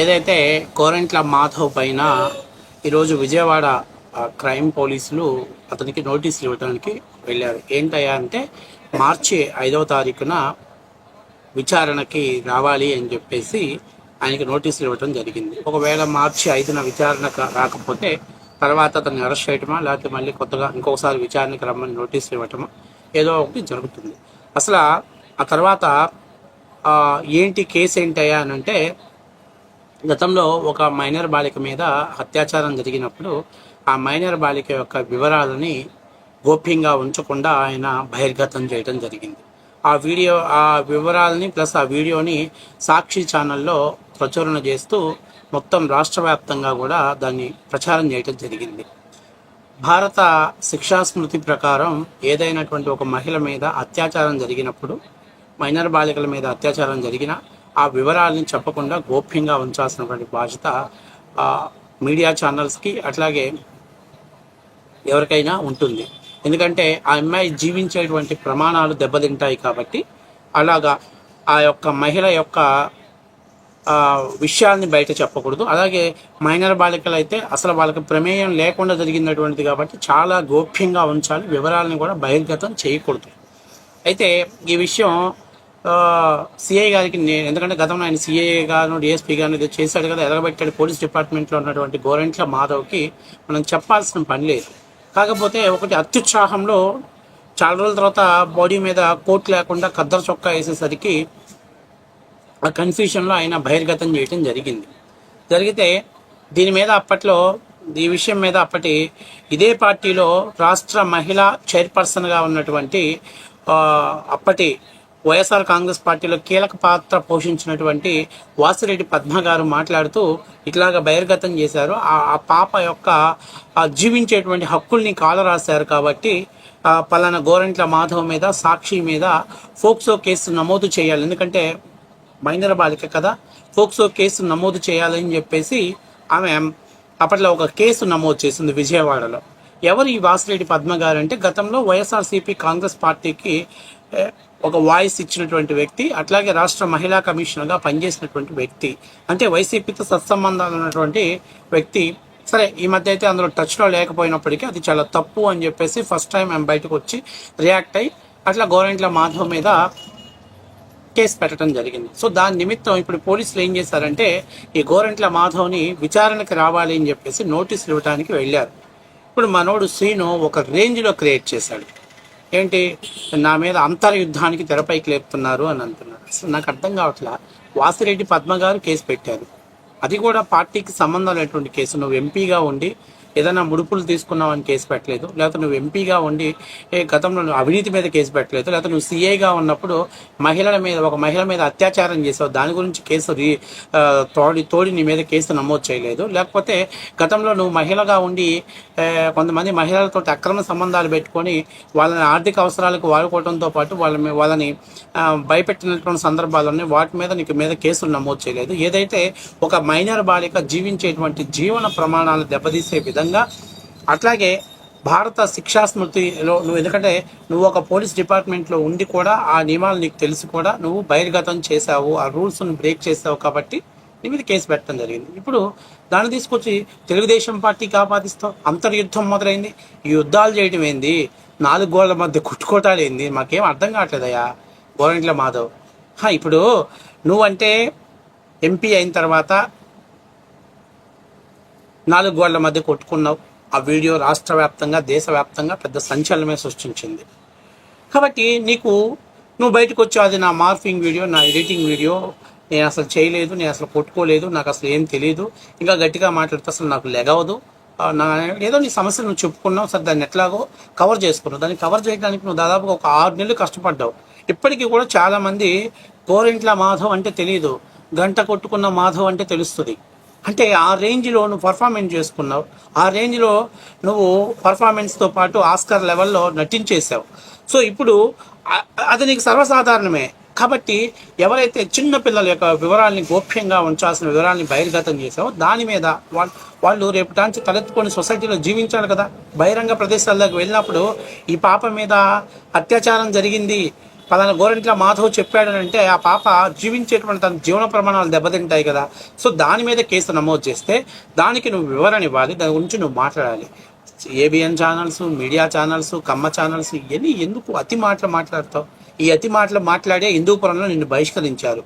ఏదైతే కోరంట్ల మాధవ్ పైన ఈరోజు విజయవాడ క్రైమ్ పోలీసులు అతనికి నోటీసులు ఇవ్వడానికి వెళ్ళారు. ఏంటయ్యా అంటే మార్చి ఐదవ తారీఖున విచారణకి రావాలి అని చెప్పేసి ఆయనకి నోటీసులు ఇవ్వడం జరిగింది. ఒకవేళ మార్చి ఐదున విచారణ రాకపోతే తర్వాత అతన్ని అరెస్ట్ చేయటమా లేకపోతే మళ్ళీ కొత్తగా ఇంకొకసారి విచారణకి రమ్మని నోటీసులు ఇవ్వటమా ఏదో ఒకటి జరుగుతుంది. అసలు ఆ తర్వాత ఏంటి కేసు ఏంటయ్యా అని అంటే గతంలో ఒక మైనర్ బాలిక మీద అత్యాచారం జరిగినప్పుడు ఆ మైనర్ బాలిక యొక్క వివరాలని గోప్యంగా ఉంచకుండా ఆయన బహిర్గతం చేయడం జరిగింది. ఆ వీడియో ఆ వివరాలని ప్లస్ ఆ వీడియోని సాక్షి ఛానల్లో ప్రచురణ చేస్తూ మొత్తం రాష్ట్ర వ్యాప్తంగా కూడా దాన్ని ప్రచారం చేయడం జరిగింది. భారత శిక్షా స్మృతి ప్రకారం ఏదైనటువంటి ఒక మహిళ మీద అత్యాచారం జరిగినప్పుడు మైనర్ బాలికల మీద అత్యాచారం జరిగినా ఆ వివరాలని చెప్పకుండా గోప్యంగా ఉంచాల్సినటువంటి బాధ్యత మీడియా ఛానల్స్కి అట్లాగే ఎవరికైనా ఉంటుంది. ఎందుకంటే ఆ అమ్మాయి జీవించేటువంటి ప్రమాణాలు దెబ్బతింటాయి కాబట్టి అలాగా ఆ యొక్క మహిళ యొక్క విషయాల్ని బయట చెప్పకూడదు. అలాగే మైనర్ బాలికలు అయితే అసలు వాళ్ళకి ప్రమేయం లేకుండా జరిగినటువంటిది కాబట్టి చాలా గోప్యంగా ఉంచాలి. వివరాలను కూడా బహిర్గతం చేయకూడదు. అయితే ఈ విషయం సిఐ గారికి నేను ఎందుకంటే గతంలో ఆయన సిఐ గాను డిఎస్పీ గాను ఏదో చేశాడు కదా ఎదగబెట్టాడు పోలీస్ డిపార్ట్మెంట్లో ఉన్నటువంటి గోరెంట్ల మాధవ్కి మనం చెప్పాల్సిన పని లేదు. కాకపోతే ఒకటి అత్యుత్సాహంలో చాలా రోజుల తర్వాత బాడీ మీద కోట్ లేకుండా కద్దర చొక్కా వేసేసరికి ఆ కన్ఫ్యూషన్లో ఆయన బహిర్గతం చేయటం జరిగింది. జరిగితే దీని మీద అప్పట్లో ఈ విషయం మీద అప్పటి ఇదే పార్టీలో రాష్ట్ర మహిళా చైర్పర్సన్గా ఉన్నటువంటి అప్పటి వైఎస్ఆర్ కాంగ్రెస్ పార్టీలో కీలక పాత్ర పోషించినటువంటి వాసిరెడ్డి పద్మ గారు మాట్లాడుతూ ఇట్లాగా బహిర్గతం చేశారు. ఆ ఆ పాప యొక్క జీవించేటువంటి హక్కుల్ని కాలరాశారు కాబట్టి పలానా గోరంట్ల మాధవ్ మీద సాక్షి మీద ఫోక్సో కేసు నమోదు చేయాలి. ఎందుకంటే మైనర్ బాలిక కదా ఫోక్సో కేసు నమోదు చేయాలని చెప్పేసి ఆమె అప్పట్లో ఒక కేసు నమోదు చేసింది విజయవాడలో. ఎవరు ఈ వాసిరెడ్డి పద్మ గారు అంటే గతంలో వైఎస్ఆర్సీపీ కాంగ్రెస్ పార్టీకి ఒక వాయిస్ ఇచ్చినటువంటి వ్యక్తి అట్లాగే రాష్ట్ర మహిళా కమిషనర్గా పనిచేసినటువంటి వ్యక్తి. అంటే వైసీపీతో సత్సంబంధాలు ఉన్నటువంటి వ్యక్తి. సరే ఈ మధ్య అయితే అందులో టచ్లో లేకపోయినప్పటికీ అది చాలా తప్పు అని చెప్పేసి ఫస్ట్ టైం ఆమె బయటకు వచ్చి రియాక్ట్ అయ్యి అట్లా గవర్నమెంట్ల మాధవ్ మీద కేసు పెట్టడం జరిగింది. సో దాని నిమిత్తం ఇప్పుడు పోలీసులు ఏం చేశారంటే ఈ గోరంట్ల మాధవ్ని విచారణకి రావాలి అని చెప్పేసి నోటీసులు ఇవ్వడానికి వెళ్ళారు. ఇప్పుడు మనోడు శ్రీను ఒక రేంజ్లో క్రియేట్ చేశాడు. ఏంటి? నా మీద అంతర్యుద్ధానికి తెరపైకి లేపుతున్నారు అని అంటున్నారు. అసలు నాకు అర్థం కావట్లా? వాసిరెడ్డి పద్మ గారు కేసు పెట్టారు. అది కూడా పార్టీకి సంబంధం లేనటువంటి కేసు. నువ్వు ఎంపీగా ఉండి ఏదైనా ముడుపులు తీసుకున్నావని కేసు పెట్టలేదు లేకపోతే నువ్వు ఎంపీగా ఉండి గతంలో నువ్వు అవినీతి మీద కేసు పెట్టలేదు లేకపోతే నువ్వు సీఐగా ఉన్నప్పుడు మహిళల మీద ఒక మహిళ మీద అత్యాచారం చేసావు దాని గురించి కేసు రీ తోడి తోడి నీ మీద కేసు నమోదు చేయలేదు. లేకపోతే గతంలో నువ్వు మహిళగా ఉండి కొంతమంది మహిళలతో అక్రమ సంబంధాలు పెట్టుకొని వాళ్ళని ఆర్థిక అవసరాలకు వాడుకోవడంతో పాటు వాళ్ళ వాళ్ళని భయపెట్టినటువంటి సందర్భాలు ఉన్నాయి. వాటి మీద నీకు మీద కేసులు నమోదు చేయలేదు. ఏదైతే ఒక మైనర్ బాలిక జీవించేటువంటి జీవన ప్రమాణాలు దెబ్బతీసే విధంగా అట్లాగే భారత శిక్షా స్మృతిలో నువ్వు ఎందుకంటే నువ్వు ఒక పోలీస్ డిపార్ట్మెంట్లో ఉండి కూడా ఆ నియమాలు నీకు తెలిసి కూడా నువ్వు బహిర్గతం చేసావు ఆ రూల్స్ను బ్రేక్ చేసావు కాబట్టి నీ మీద కేసు పెట్టడం జరిగింది. ఇప్పుడు దాన్ని తీసుకొచ్చి తెలుగుదేశం పార్టీకి ఆపాదిస్తావు అంతర్యుద్ధం మొదలైంది యుద్ధాలు చేయడం ఏంది? నాలుగు గోళ్ళ మధ్య కుట్టుకోటాలు ఏంది? మాకేం అర్థం కావట్లేదయ్యా గోరంట్ల మాధవ్. ఇప్పుడు నువ్వంటే ఎంపీ అయిన తర్వాత నాలుగు గోళ్ళ మధ్య కొట్టుకున్నావు. ఆ వీడియో రాష్ట్ర వ్యాప్తంగా దేశవ్యాప్తంగా పెద్ద సంచలనమే సృష్టించింది. కాబట్టి నీకు నువ్వు బయటకు వచ్చావు అది నా మార్ఫింగ్ వీడియో నా ఎడిటింగ్ వీడియో నేను అసలు చేయలేదు నేను అసలు కొట్టుకోలేదు నాకు అసలు ఏం తెలియదు ఇంకా గట్టిగా మాట్లాడితే అసలు నాకు లెగవదు. నా ఏదో నీ సమస్యలు నువ్వు చెప్పుకున్నావు సరే దాన్ని ఎట్లాగో కవర్ చేసుకున్నావు. దాన్ని కవర్ చేయడానికి నువ్వు దాదాపుగా ఒక ఆరు నెలలు కష్టపడ్డావు. ఇప్పటికీ కూడా చాలామంది గోరింట్ల మాధవ్ అంటే తెలియదు గంట కొట్టుకున్న మాధవ్ అంటే తెలుస్తుంది. అంటే ఆ రేంజ్లో నువ్వు పర్ఫార్మెన్స్ చేసుకున్నావు. ఆ రేంజ్లో నువ్వు పర్ఫార్మెన్స్తో పాటు ఆస్కర్ లెవెల్లో నటించేసావు సో ఇప్పుడు అది నీకు సర్వసాధారణమే. కాబట్టి ఎవరైతే చిన్న పిల్లల యొక్క వివరాల్ని గోప్యంగా ఉంచాల్సిన వివరాల్ని బహిర్గతం చేసావో దాని మీద వాళ్ళు వాళ్ళు రేపు టాంచి తలెత్తుకొని సొసైటీలో జీవించాలి కదా. బహిరంగ ప్రదేశాల్లోకి వెళ్ళినప్పుడు ఈ పాప మీద అత్యాచారం జరిగింది. పలానా గోరెంట్ల మాధవ్ చెప్పాడు అని అంటే ఆ పాప జీవించేటువంటి తన జీవన ప్రమాణాలు దెబ్బతింటాయి కదా. సో దాని మీద కేసు నమోదు చేస్తే దానికి నువ్వు వివరణ ఇవ్వాలి దాని గురించి నువ్వు మాట్లాడాలి. ABN channels media channels Kamma channels ఇవన్నీ ఎందుకు అతి మాటలు మాట్లాడతావు? ఈ అతి మాటలు మాట్లాడే హిందూపురంలో నిన్ను బహిష్కరించారు.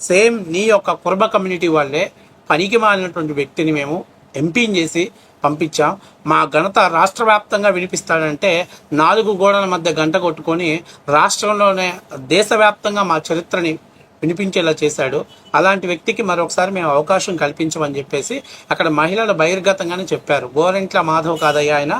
సేమ్ నీ యొక్క కుర్బ కమ్యూనిటీ వాళ్ళే పనికి మాలినటువంటి వ్యక్తిని మేము ఎంపీని చేసి పంపించాం. మా ఘనత రాష్ట్ర వ్యాప్తంగా వినిపిస్తాడంటే నాలుగు గోడల మధ్య గంట కొట్టుకొని రాష్ట్రంలోనే దేశవ్యాప్తంగా మా చరిత్రని వినిపించేలా చేశాడు. అలాంటి వ్యక్తికి మరొకసారి మేము అవకాశం కల్పించమని చెప్పేసి అక్కడ మహిళలు బహిర్గతంగానే చెప్పారు. గోరెంట్ల మాధవ్ కాదయ్యా ఆయన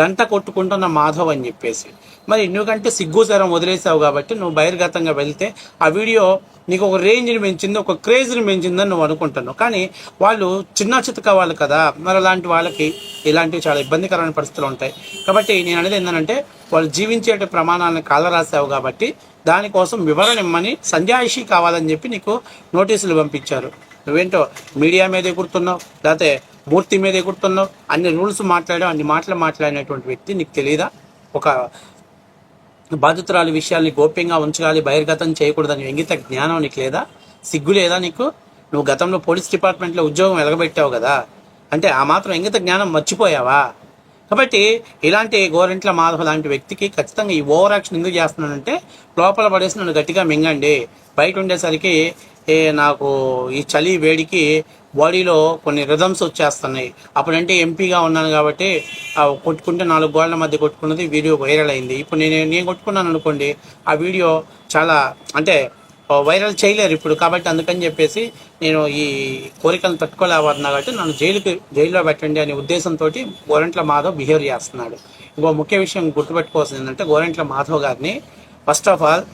గంట కొట్టుకుంటున్న మాధవ్ అని చెప్పేసి. మరి ఎందుకంటే సిగ్గుసరం వదిలేసావు కాబట్టి నువ్వు బహిర్గతంగా వెళ్తే ఆ వీడియో నీకు ఒక రేంజ్ని పెంచింది ఒక క్రేజ్ని పెంచిందని నువ్వు అనుకుంటున్నావు. కానీ వాళ్ళు చిన్న చితక వాళ్ళు కదా మరి అలాంటి వాళ్ళకి ఇలాంటివి చాలా ఇబ్బందికరమైన పరిస్థితులు ఉంటాయి. కాబట్టి నేను అనేది ఏంటంటే వాళ్ళు జీవించేట ప్రమాణాలను కాలరాసావు కాబట్టి దానికోసం వివరణ ఇమ్మని సంధ్యాయిషి కావాలని చెప్పి నీకు నోటీసులు పంపించారు. నువ్వేంటో మీడియా మీద ఎగురుతున్నావు లేకపోతే మూర్తి మీద ఎగురుతున్నావు అన్ని రూల్స్ మాట్లాడావు అన్ని మాటలు మాట్లాడినటువంటి వ్యక్తి నీకు తెలియదా ఒక బాధితురాలి విషయాల్ని గోప్యంగా ఉంచగాలి బహిర్గతం చేయకూడదని ఇంగిత జ్ఞానం నీకు లేదా? సిగ్గు లేదా నీకు? నువ్వు గతంలో పోలీస్ డిపార్ట్మెంట్లో ఉద్యోగం వెలగబెట్టావు కదా? అంటే ఆ మాత్రం ఇంగిత జ్ఞానం మర్చిపోయావా? కాబట్టి ఇలాంటి గోరెంట్ల మాధవ లాంటి వ్యక్తికి ఖచ్చితంగా ఈ ఓవర్ యాక్షన్ ఎందుకు చేస్తున్నానంటే లోపల పడేసి నన్ను గట్టిగా మింగండి. బయట ఉండేసరికి నాకు ఈ చలి వేడికి బాడీలో కొన్ని రిథమ్స్ వచ్చేస్తున్నాయి. అప్పుడంటే ఎంపీగా ఉన్నాను కాబట్టి కొట్టుకుంటే నాలుగు గోళ్ళ మధ్య కొట్టుకున్నది వీడియో వైరల్ అయింది. ఇప్పుడు నేను నేను కొట్టుకున్నాను అనుకోండి ఆ వీడియో చాలా అంటే వైరల్ చేయలేరు ఇప్పుడు కాబట్టి అందుకని చెప్పేసి నేను ఈ కోరికలను తట్టుకోలేవన్నా కాబట్టి నన్ను జైలుకి జైల్లో పెట్టండి అనే ఉద్దేశంతో గోరెంట్ల మాధవ్ బిహేవ్ చేస్తున్నాడు. ఇంకో ముఖ్య విషయం గుర్తుపెట్టుకోవాల్సింది ఏంటంటే గోరెంట్ల మాధవ్ గారిని ఫస్ట్ ఆఫ్ ఆల్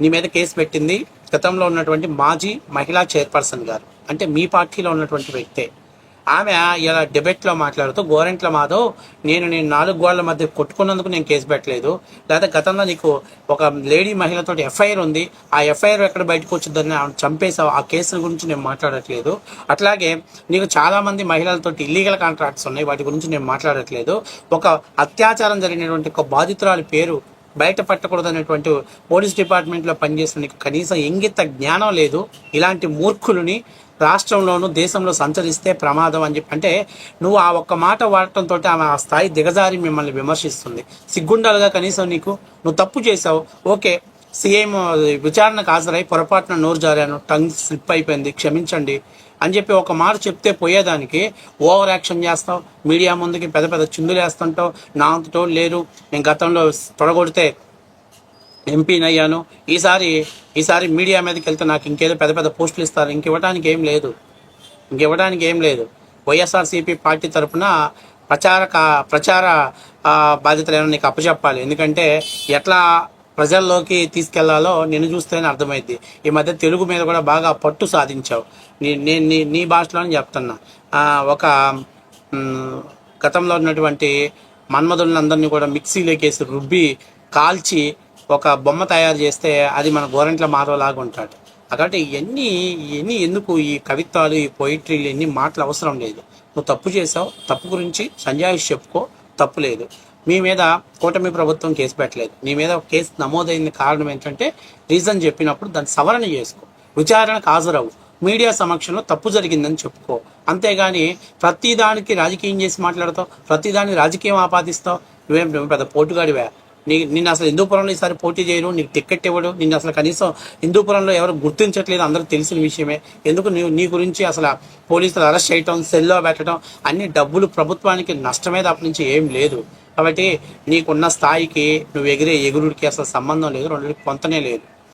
నీ మీద కేసు పెట్టింది గతంలో ఉన్నటువంటి మాజీ మహిళా చైర్పర్సన్ గారు. అంటే మీ పార్టీలో ఉన్నటువంటి వ్యక్తే. ఆమె ఇలా డిబేట్లో మాట్లాడుతూ గోరెంట్ల మాధవ్ నేను నేను నాలుగు గోళ్ళ మధ్య కొట్టుకున్నందుకు నేను కేసు పెట్టలేదు. లేదా గతంలో నీకు ఒక లేడీ మహిళతో ఎఫ్ఐఆర్ ఉంది. ఆ ఎఫ్ఐఆర్ ఎక్కడ బయటకు వచ్చిందని ఆమె చంపేశావు ఆ కేసుల గురించి నేను మాట్లాడట్లేదు. అట్లాగే నీకు చాలామంది మహిళలతో ఇల్లీగల్ కాంట్రాక్ట్స్ ఉన్నాయి. వాటి గురించి నేను మాట్లాడట్లేదు. ఒక అత్యాచారం జరిగినటువంటి ఒక బాధితురాలి పేరు బయట పట్టకూడదు అనేటువంటి పోలీస్ డిపార్ట్మెంట్లో పనిచేసిన నీకు కనీసం ఇంగిత జ్ఞానం లేదు. ఇలాంటి మూర్ఖులని రాష్ట్రంలోనూ దేశంలో సంచరిస్తే ప్రమాదం అని చెప్పి అంటే నువ్వు ఆ ఒక్క మాట వాడటంతో ఆమె ఆ స్థాయి దిగజారి మిమ్మల్ని విమర్శిస్తుంది. సిగ్గుండాలుగా కనీసం నీకు? నువ్వు తప్పు చేసావు ఓకే సీఎం విచారణకు హాజరై పొరపాటున నోరు జారాను టంగ్ స్లిప్ అయిపోయింది క్షమించండి అని చెప్పి ఒక మాట చెప్తే పోయేదానికి ఓవర్ యాక్షన్ చేస్తావు మీడియా ముందుకి పెద్ద పెద్ద చిందులు వేస్తుంటావు నా అంతటో లేరు నేను గతంలో తొడగొడితే ఎంపీని అయ్యాను ఈసారి ఈసారి మీడియా మీదకి వెళ్తే నాకు ఇంకేదో పెద్ద పెద్ద పోస్టులు ఇస్తారు. ఇంక ఇవ్వడానికి ఏం లేదు. ఇంక ఇవ్వడానికి ఏం లేదు. వైఎస్ఆర్సీపీ పార్టీ తరఫున ప్రచార కా- ప్రచార బాధ్యతలు ఏమైనా నీకు అప్పచెప్పాలి. ఎందుకంటే ఎట్లా ప్రజల్లోకి తీసుకెళ్ళాలో నిన్ను చూస్తేనే అర్థమైంది ఈ మధ్య తెలుగు మీద కూడా బాగా పట్టు సాధించావు. నీ నేను నీ నీ భాషలోనే చెప్తున్నా. ఒక గతంలో ఉన్నటువంటి మన్మధులందరినీ కూడా మిక్సీలోకి వేసి రుబ్బి కాల్చి ఒక బొమ్మ తయారు చేస్తే అది మన గోరంట్ల మాధవలాగా ఉంటాడు. కాబట్టి ఇవన్నీ ఇవన్నీ ఎందుకు ఈ కవిత్వాలు ఈ పోయిట్రీలు ఎన్ని మాటలు అవసరం లేదు. నువ్వు తప్పు చేసావు తప్పు గురించి సంజాయిషి చెప్పుకో తప్పు లేదు. మీ మీద కూటమి ప్రభుత్వం కేసు పెట్టలేదు. నీ మీద కేసు నమోదైన కారణం ఏంటంటే రీజన్ చెప్పినప్పుడు దాన్ని సవరణ చేసుకో. విచారణకు హాజరవు. మీడియా సమక్షంలో తప్పు జరిగిందని చెప్పుకో. అంతేగాని ప్రతిదానికి రాజకీయం చేసి మాట్లాడతావు ప్రతిదాన్ని రాజకీయం ఆపాదిస్తావు. నువ్వేం పెద్ద పోటుగాడివా? నీ నిన్ను అసలు హిందూపురంలో ఈసారి పోటీ చేయరు నీకు టికెట్ ఇవ్వడు నిన్ను అసలు కనీసం హిందూపురంలో ఎవరు గుర్తించట్లేదు అందరూ తెలిసిన విషయమే. ఎందుకు నీ గురించి అసలు పోలీసులు అరెస్ట్ చేయటం సెల్లో పెట్టడం అన్ని డబ్బులు ప్రభుత్వానికి నష్టమే తప్ప నుంచి ఏం లేదు. కాబట్టి నీకున్న స్థాయికి నువ్వు ఎగిరే ఎగురుడికి అసలు సంబంధం లేదు రెండు పొంతనే లేదు.